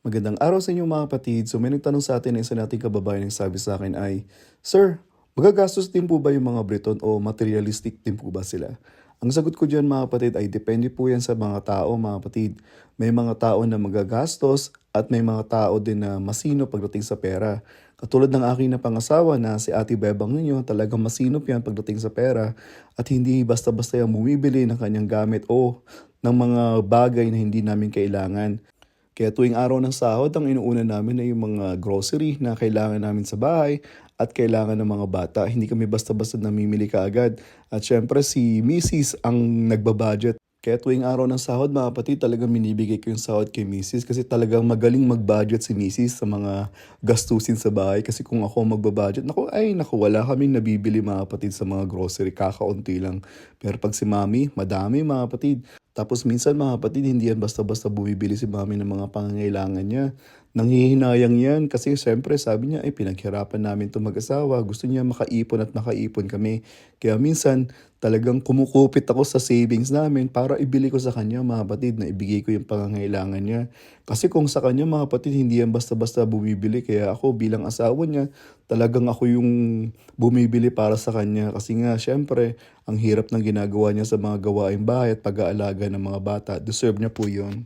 Magandang araw sa inyo mga kapatid. So may nagtanong sa atin isa nating kababayan ang sabi sa akin ay, Sir, magagastos din po ba yung mga Briton o materialistic din po ba sila? Ang sagot ko dyan mga kapatid ay depende po yan sa mga tao mga kapatid. May mga tao na magagastos at may mga tao din na masino pagdating sa pera. Katulad ng aking napangasawa na si Ate Bebang ninyo, talagang masinop yan pagdating sa pera at hindi basta-basta yung bumibili ng kanyang gamit o ng mga bagay na hindi namin kailangan. Kaya tuwing araw ng sahod, ang inuuna namin ay yung mga grocery na kailangan namin sa bahay at kailangan ng mga bata. Hindi kami basta-basta namimili kaagad. At syempre si Mrs. ang nagbabudget. Kaya tuwing araw ng sahod, mga kapatid, talagang minibigay ko yung sahod kay Mrs. Kasi talagang magaling mag-budget si Mrs. sa mga gastusin sa bahay. Kasi kung ako magbabudget, naku, ay, naku, wala kaming nabibili mga kapatid sa mga grocery. Kakaunti lang. Pero pag si Mami, madami mga kapatid. Tapos minsan mga kapatid, hindi yan basta-basta bumibili si mami ng mga pangangailangan niya. Nanghihinayang yan kasi siyempre sabi niya ay pinaghirapan namin itong mag-asawa. Gusto niya makaipon at makaipon kami. Kaya minsan talagang kumukupit ako sa savings namin para ibili ko sa kanya mga kapatid na ibigay ko yung pangangailangan niya. Kasi kung sa kanya mga kapatid hindi yan basta-basta bumibili. Kaya ako bilang asawa niya talagang ako yung bumibili para sa kanya. Kasi nga siyempre ang hirap ng ginagawa niya sa mga gawaing bahay at pag-aalaga ng mga bata. Deserve niya po yun.